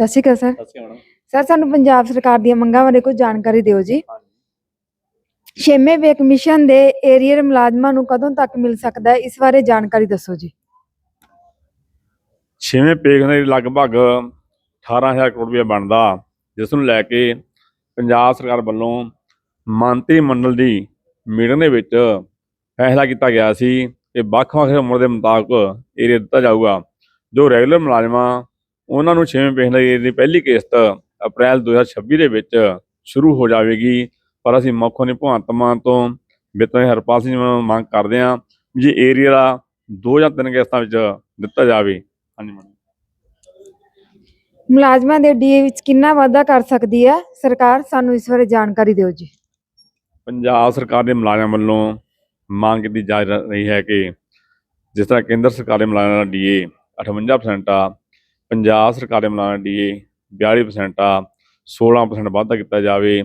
ਸਤਿ ਸ਼੍ਰੀ ਅਕਾਲ ਸਰ। ਅਸੀਂ ਸਰ ਸਾਨੂੰ ਪੰਜਾਬ ਸਰਕਾਰ ਦੀਆਂ ਮੰਗਾਂ ਬਾਰੇ ਕੁਝ ਜਾਣਕਾਰੀ ਦਿਓ ਜੀ। ਛੇਵੇਂ ਵੇ ਕਮਿਸ਼ਨ ਦੇ ਏਰੀਅਰ ਮੁਲਾਜ਼ਮਾਂ ਨੂੰ ਕਦੋਂ ਤੱਕ ਮਿਲ ਸਕਦਾ ਹੈ? ਇਸ ਬਾਰੇ ਜਾਣਕਾਰੀ ਦੱਸੋ ਜੀ। ਛੇਵੇਂ ਪੇਗ ਦੇ ਲਗਭਗ 18000 ਕਰੋੜ ਰੁਪਏ ਬਣਦਾ ਜਿਸ ਨੂੰ ਲੈ ਕੇ ਪੰਜਾਬ ਸਰਕਾਰ ਵੱਲੋਂ ਮੰਤਰੀ ਮੰਡਲ ਦੀ ਮੀਟਿੰਗ ਦੇ ਵਿੱਚ ਫੈਸਲਾ ਕੀਤਾ ਗਿਆ ਸੀ ਕਿ ਵੱਖ-ਵੱਖ ਉਮਰ ਦੇ ਮੁਤਾਬਕ ਏਰੀਆ ਦਿੱਤਾ ਜਾਊਗਾ ਜੋ ਰੈਗੂਲਰ ਮੁਲਾਜ਼ਮਾਂ ਉਹਨਾਂ ਨੂੰ ਛੇਵੇਂ ਪੇਗ ਦੇ ਪਹਿਲੀ ਕਿਸ਼ਤ ਅਪ੍ਰੈਲ 2026 ਦੇ ਵਿੱਚ ਸ਼ੁਰੂ ਹੋ ਜਾਵੇਗੀ। ਪਰ ਅਸੀਂ ਮੁੱਖ ਨੇ ਭਗਵੰਤ ਮਾਨ ਤੋਂ ਮੰਤਰੀ ਹਰਪਾਲ ਸਿੰਘ ਨੂੰ ਮੰਗ ਕਰਦੇ ਹਾਂ ਜੇ ਏਰੀਆ ਦਾ ਦੋ ਜਾਂ ਤਿੰਨ ਕਿਸ਼ਤਾਂ ਵਿੱਚ ਦਿੱਤਾ ਜਾਵੇ। ਹਾਂਜੀ ਮੈਡਮ। ਮੁਲਾਜ਼ਮਾਂ ਦੇ ਡੀਏ ਵਿੱਚ ਕਿੰਨਾ ਵਾਧਾ ਕਰ ਸਕਦੀ ਹੈ? ਸਰਕਾਰ ਸਾਨੂੰ ਇਸ ਬਾਰੇ ਜਾਣਕਾਰੀ ਦਿਓ ਜੀ। ਪੰਜਾਬ ਸਰਕਾਰ ਦੇ ਮੁਲਾਜ਼ਮਾਂ ਵੱਲੋਂ ਮੰਗ ਕੀਤੀ ਜਾ ਰਹੀ ਹੈ ਕਿ ਜਿਸ ਤਰ੍ਹਾਂ ਕੇਂਦਰ ਸਰਕਾਰ ਦੇ ਮੁਲਾਜ਼ਮਾਂ ਦਾ ਡੀਏ 58% ਆ ਪੰਜਾਬ ਸਰਕਾਰ ਦੇ ਮੁਲਾਜ਼ਮਾਂ ਦਾ ਡੀਏ 42% ਆ 16% ਵਾਧਾ ਕੀਤਾ ਜਾਵੇ,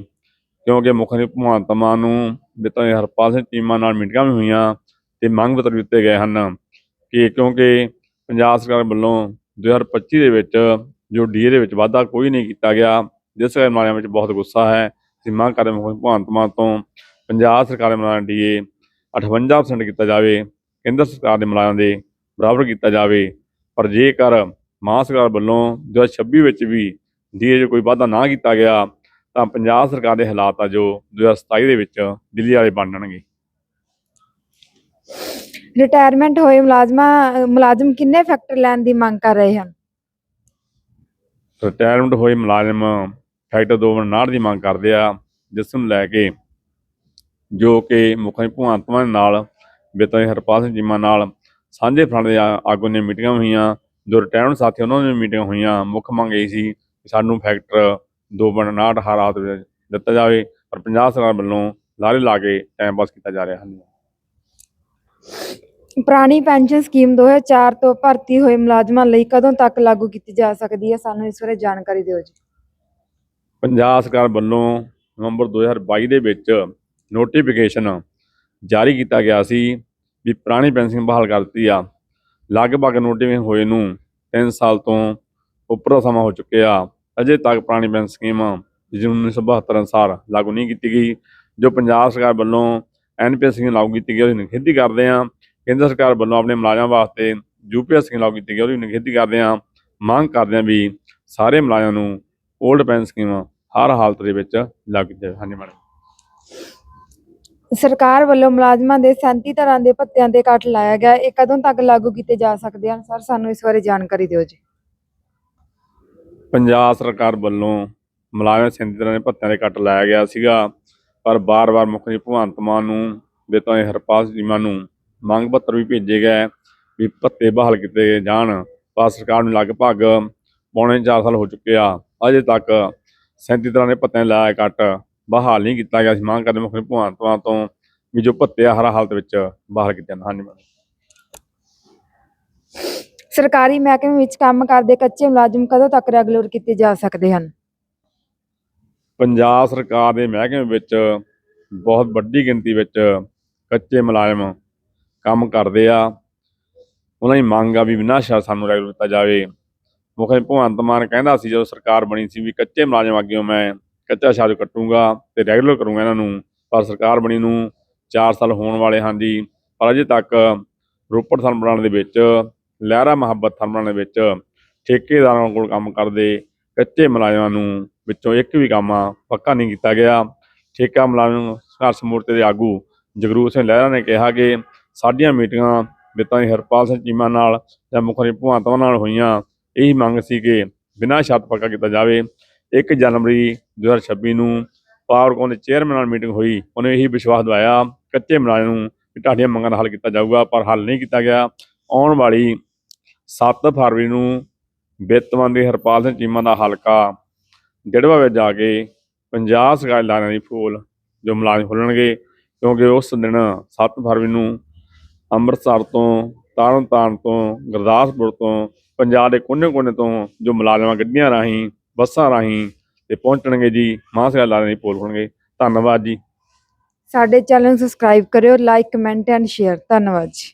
ਕਿਉਂਕਿ ਮੁੱਖ ਮੰਤਰੀ ਭਗਵੰਤ ਮਾਨ ਨੂੰ ਦਿੱਤਾ ਹਰਪਾਲ ਸਿੰਘ ਟੀਮਾਂ ਨਾਲ ਮੀਟਿੰਗਾਂ ਵੀ ਹੋਈਆਂ ਤੇ ਮੰਗ ਪੱਤਰ ਵੀ ਦਿੱਤੇ ਗਏ ਹਨ ਕਿ ਕਿਉਂਕਿ ਪੰਜਾਬ ਸਰਕਾਰ ਵੱਲੋਂ 2025 ਦੇ ਵਿੱਚ ਜੋ ਡੀਏ ਦੇ ਵਿੱਚ ਵਾਧਾ ਕੋਈ ਨਹੀਂ ਕੀਤਾ ਗਿਆ, ਜਿਸ ਕਰਕੇ ਮੁਲਾਜ਼ਮਾਂ ਵਿੱਚ ਬਹੁਤ ਗੁੱਸਾ ਹੈ, ਅਸੀਂ ਮੰਗ ਕਰਦੇ ਹਾਂ ਮੁੱਖ ਭਗਵੰਤ ਮਾਨ ਤੋਂ ਪੰਜਾਬ ਸਰਕਾਰ ਦੇ ਮੁਲਾਜ਼ਮਾਂ ਡੀਏ 58% ਕੀਤਾ ਜਾਵੇ, ਕੇਂਦਰ ਸਰਕਾਰ ਦੇ ਮੁਲਾਜ਼ਮਾਂ ਦੇ ਬਰਾਬਰ ਕੀਤਾ ਜਾਵੇ, ਪਰ ਜੇਕਰ ਮਾਂ ਸਰਕਾਰ ਵੱਲੋਂ 2026 ਵਿੱਚ ਵੀ ਡੀਏ 'ਚ ਕੋਈ ਵਾਧਾ ਨਾ ਕੀਤਾ ਗਿਆ ਤਾਂ ਪੰਜਾਬ ਸਰਕਾਰ ਦੇ ਹਾਲਾਤ ਆ ਜੋ 2027 ਦੇ ਵਿੱਚ ਦਿੱਲੀ ਵਾਲੇ ਬਣ ਜਾਣਗੇ। ਰਿਟਾਇਰਮੈਂਟ ਹੋਏ ਮੁਲਾਜ਼ਮਾਂ ਮੁਲਾਜ਼ਮ ਕਿੰਨੇ ਫੈਕਟਰ ਲੈਣ ਦੀ ਮੰਗ ਕਰ ਰਹੇ ਹਨ? ਰਿਟਾਇਰਮੈਂਟ ਹੋਏ ਮੁਲਾਜ਼ਮ ਫੈਕਟਰ 259 ਦੀ ਮੰਗ ਕਰਦੇ ਆ ਜਿਸ ਨੂੰ ਲੈ ਕੇ ਜੋ ਕਿ ਮੁੱਖ ਮੰਤਰੀ ਭਗਵੰਤ ਮਾਨ ਨਾਲ ਮੰਤਰੀ ਹਰਪਾਲ ਸਿੰਘ ਚੀਮਾ ਨਾਲ ਸਾਂਝੇ ਫਰੰਟ ਦੇ ਆਗੂ ਨੇ ਮੀਟਿੰਗਾਂ ਹੋਈਆਂ ਜੋ ਰਿਟਾਇਰਮੈਂਟ ਸਾਥੀ ਉਹਨਾਂ ਦੀਆਂ ਮੀਟਿੰਗਾਂ ਹੋਈਆਂ ਮੁੱਖ ਮੰਗ ਇਹ ਸੀ ਕਿ ਸਾਨੂੰ ਫੈਕਟਰ 259 ਹਾਲਾਤ ਵਿੱਚ ਦਿੱਤਾ ਜਾਵੇ ਪਰ ਪੰਜਾਬ ਸਰਕਾਰ ਵੱਲੋਂ ਲਾਰੇ ਲਾ ਕੇ ਟਾਈਮ ਪਾਸ ਕੀਤਾ ਜਾ ਰਿਹਾ ਹੈ। ਪੁਰਾਣੀ ਪੈਨਸ਼ਨ ਸਕੀਮ 2004 ਤੋਂ ਭਰਤੀ ਹੋਏ ਮੁਲਾਜ਼ਮਾਂ ਲਈ ਕਦੋਂ ਤੱਕ ਲਾਗੂ ਕੀਤੀ ਜਾ ਸਕਦੀ ਹੈ? ਸਾਨੂੰ ਇਸ ਬਾਰੇ ਜਾਣਕਾਰੀ ਦਿਓ ਜੀ। ਪੰਜਾਬ ਸਰਕਾਰ ਵੱਲੋਂ ਨਵੰਬਰ 2022 ਦੇ ਵਿੱਚ ਨੋਟੀਫਿਕੇਸ਼ਨ ਜਾਰੀ ਕੀਤਾ ਗਿਆ ਸੀ ਵੀ ਪੁਰਾਣੀ ਪੈਨਸ਼ਨ ਬਹਾਲ ਕਰ ਦਿੱਤੀ ਆ। ਲਗਭਗ ਨੋਟੀਫਿਕੇਸ਼ਨ ਹੋਏ ਨੂੰ 3 ਸਾਲ ਤੋਂ ਉੱਪਰ ਦਾ ਸਮਾਂ ਹੋ ਚੁੱਕਿਆ। ਅਜੇ ਤੱਕ ਪੁਰਾਣੀ ਪੈਨਸ਼ਨ ਸਕੀਮ ਜਿਹਨੂੰ 1972 ਅਨੁਸਾਰ ਲਾਗੂ ਨਹੀਂ ਕੀਤੀ ਗਈ, ਜੋ ਪੰਜਾਬ ਸਰਕਾਰ ਵੱਲੋਂ ਐਨਪੀਐਸ ਸਕੀਮ ਲਾਗੂ ਕੀਤੀ ਗਈ, ਉਹਦੀ ਨਿਖੇਧੀ ਕਰਦੇ ਆ ਕੇਂਦਰ ਸਰਕਾਰ ਵੱਲੋਂ ਆਪਣੇ ਮੁਲਾਜ਼ਮਾਂ ਵਾਸਤੇ ਯੂਪੀਐਸ ਸਕੀਮ ਲਾਗੂ ਕੀਤੀ ਗਈ, ਉਹਦੀ ਨਿਖੇਧੀ ਕਰਦੇ ਆ ਮੰਗ ਕਰਦੇ ਆ ਵੀ ਸਾਰੇ ਮੁਲਾਜ਼ਮਾਂ ਨੂੰ 올ਡ ਪੈਨਸ਼ਨ ਸਕੀਮ ਹਰ ਹਾਲਤ ਦੇ ਵਿੱਚ ਲਾਗੂ ਕੀਤੀ ਜਾਵੇ। ਹਾਂਜੀ ਮੈਡਮ। ਸਰਕਾਰ ਵੱਲੋਂ ਮੁਲਾਜ਼ਮਾਂ ਦੇ 37 ਤਰ੍ਹਾਂ ਦੇ ਭੱਤਿਆਂ ਤੇ ਕੱਟ ਲਾਇਆ ਗਿਆ। ਇਹ ਕਦੋਂ ਤੱਕ ਲਾਗੂ ਕੀਤੇ ਜਾ ਸਕਦੇ ਹਨ? ਸਰ, ਸਾਨੂੰ ਇਸ ਬਾਰੇ ਜਾਣਕਾਰੀ ਦਿਓ ਜੀ। ਪੰਜਾਬ ਸਰਕਾਰ ਵੱਲੋਂ ਮੁਲਾਜ਼ਮ ਸੈਂਤੀ ਤਰ੍ਹਾਂ ਦੇ ਭੱਤਿਆਂ ਦੇ ਕੱਟ ਲਾਇਆ ਗਿਆ ਸੀਗਾ, ਪਰ ਬਾਰ-ਬਾਰ ਮੁੱਖ ਮੰਤਰੀ ਭਗਵੰਤ ਮਾਨ ਨੂੰ ਵਿੱਤਾਂ ਦੇ ਹਰਪਾਲ ਸਿੰਘ ਚੀਮਾ ਨੂੰ ਮੰਗ ਪੱਤਰ ਵੀ ਭੇਜੇ ਗਏ ਵੀ ਭੱਤੇ ਬਹਾਲ ਕੀਤੇ ਜਾਣ। ਪਰ ਸਰਕਾਰ ਨੂੰ ਲਗਭਗ ਪੌਣੇ 4 ਸਾਲ ਹੋ ਚੁੱਕੇ ਆ। ਅਜੇ ਤੱਕ 37 ਤਰ੍ਹਾਂ ਦੇ ਭੱਤਿਆਂ ਦੇ ਲਾਇਆ ਕੱਟ ਬਹਾਲ ਨਹੀਂ ਕੀਤਾ ਗਿਆ ਸੀ। ਮੰਗ ਕਰਦੇ ਮੁੱਖ ਮਾਨ ਤੋਂ ਵੀ ਜੋ ਭੱਤੇ ਹਰ ਹਾਲਤ ਵਿੱਚ ਬਹਾਲ ਕੀਤੇ ਜਾਣ ਹਾਂਜੀ ਸਰਕਾਰੀ ਮਹਿਕਮੇ ਵਿੱਚ ਕੰਮ ਕਰਦੇ ਕੱਚੇ ਮੁਲਾਜ਼ਮ ਕਦੋਂ ਤੱਕ ਰੈਗੂਲਰ ਕੀਤੇ ਜਾ ਸਕਦੇ ਹਨ? ਪੰਜਾਬ ਸਰਕਾਰ ਦੇ ਮਹਿਕਮੇ ਵਿੱਚ ਬਹੁਤ ਵੱਡੀ ਗਿਣਤੀ ਵਿੱਚ ਕੱਚੇ ਮੁਲਾਜ਼ਮ ਕੰਮ ਕਰਦੇ ਆ। ਉਹਨਾਂ ਦੀ ਮੰਗ ਆ ਵੀ ਬਿਨਾਂ ਸ਼ਾ ਸਾਨੂੰ ਰੈਗੂਲਰ ਕੀਤਾ ਜਾਵੇ। ਮੁੱਖ ਭਗਵੰਤ ਮਾਨ ਕਹਿੰਦਾ ਸੀ ਜਦੋਂ ਸਰਕਾਰ ਬਣੀ ਸੀ ਵੀ ਕੱਚੇ ਮੁਲਾਜ਼ਮ ਅੱਗੇ ਮੈਂ ਕੱਚਾ ਛਾਜ ਕੱਟੂਗਾ ਤੇ ਰੈਗੂਲਰ ਕਰੂੰਗਾ ਇਹਨਾਂ ਨੂੰ। ਪਰ ਸਰਕਾਰ ਬਣੀ ਨੂੰ 4 ਸਾਲ ਹੋਣ ਵਾਲੇ ਹਨ ਜੀ। ਪਰ ਅਜੇ ਤੱਕ ਰੋਪੜ ਥਰਮਲ ਦੇ ਵਿੱਚ, ਲਹਿਰਾ ਮੁਹੱਬਤ ਥਰਮਲ ਦੇ ਵਿੱਚ ਠੇਕੇਦਾਰਾਂ ਕੋਲ ਕੰਮ ਕਰਦੇ, ਕੱਚੇ ਮੁਲਾਜ਼ਮਾਂ ਨੂੰ ਵਿੱਚੋਂ ਇੱਕ ਵੀ ਕੰਮ ਪੱਕਾ ਨਹੀਂ ਕੀਤਾ ਗਿਆ। ਠੇਕਾ ਮੁਲਾਜ਼ਮ ਸੰਘਰਸ਼ ਮੋਰਚੇ ਦੇ ਆਗੂ ਜਗਰੂਪ ਸਿੰਘ ਲਹਿਰਾ ਨੇ ਕਿਹਾ ਕਿ ਸਾਡੀਆਂ ਮੀਟਿੰਗਾਂ ਵਿੱਤਾਂ ਦੀ ਹਰਪਾਲ ਸਿੰਘ ਚੀਮਾ ਨਾਲ ਜਾਂ ਮੁੱਖ ਮੰਤਰੀ ਭਗਵੰਤ ਨਾਲ ਹੋਈਆਂ। ਇਹੀ ਮੰਗ ਸੀ ਕਿ ਬਿਨਾਂ ਸ਼ਰਤ ਪੱਕਾ ਕੀਤਾ ਜਾਵੇ। 1 ਜਨਵਰੀ 2026 ਨੂੰ ਪਾਵਰਕੌਮ ਦੇ ਚੇਅਰਮੈਨ ਨਾਲ ਮੀਟਿੰਗ ਹੋਈ। ਉਹਨੇ ਇਹੀ ਵਿਸ਼ਵਾਸ ਦਿਵਾਇਆ ਕੱਚੇ ਮੁਲਾਜ਼ਮ ਨੂੰ ਕਿ ਤੁਹਾਡੀਆਂ ਮੰਗਾਂ ਦਾ ਹੱਲ ਕੀਤਾ ਜਾਊਗਾ, ਪਰ ਹੱਲ ਨਹੀਂ ਕੀਤਾ ਗਿਆ। ਆਉਣ ਵਾਲੀ 7 ਫਰਵਰੀ ਨੂੰ ਵਿੱਤ ਮੰਤਰੀ ਹਰਪਾਲ ਸਿੰਘ ਚੀਮਾ ਦਾ ਹਲਕਾ ਡੜਵਾ ਵਿੱਚ ਜਾ ਕੇ ਪੰਜਾਬ ਸਰਕਾਰ ਲਾਣਾ ਦੀ ਫੂਲ ਜੋ ਮੁਲਾਜ਼ਮ ਖੁੱਲਣਗੇ ਕਿਉਂਕਿ ਉਸ ਦਿਨ 7 ਫਰਵਰੀ ਨੂੰ ਅੰਮ੍ਰਿਤਸਰ ਤੋਂ ਤਰਨਤਾਰਨ ਤੋਂ ਗੁਰਦਾਸਪੁਰ ਤੋਂ ਪੰਜਾਬ ਦੇ ਕੋਨੇ-ਕੋਨੇ ਤੋਂ ਜੋ ਮੁਲਾਜ਼ਮਾਂ ਗੱਡੀਆਂ ਰਾਹੀਂ ਬੱਸਾਂ ਰਾਹੀਂ ਤੇ ਪਹੁੰਚਣਗੇ ਜੀ, ਮਾਂ ਸਰਕਾਰ ਲਾਣਾ ਦੀ ਪੋਲ ਖੁੱਲਣਗੇ ਧੰਨਵਾਦ ਜੀ। ਸਾਡੇ ਚੈਨਲ ਨੂੰ ਸਬਸਕ੍ਰਾਈਬ ਕਰਿਓ, ਲਾਈਕ, ਕਮੈਂਟ ਐਂਡ ਸ਼ੇਅਰ। ਧੰਨਵਾਦ ਜੀ।